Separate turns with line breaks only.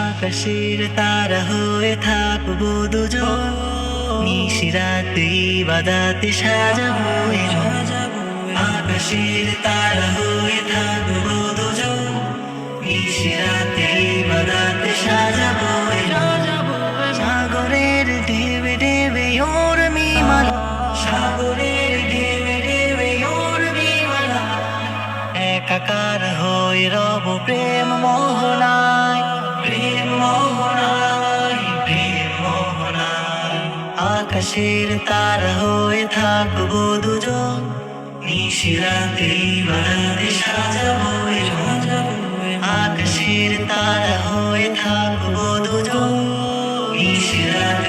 আকাশের তারা হয়ে থাকব দুজো নিশিরাতে বাদাতে সাজাবো আকাশের তারা হয়ে থাকব দুজো নিশিরাতে বাদাতে সাজাবো সাগরের দেবে দেবে ও একাকার হয়ে রব প্রেম মোহনায়। প্রেম মোহনায় প্রেম মোহনায়। আকাশের তার হয়ে থাকব দুজন। নিশিরাতে বারাতে সাজাবো। আকাশের তার হয়ে থাকব দুজন। নিশিরাতে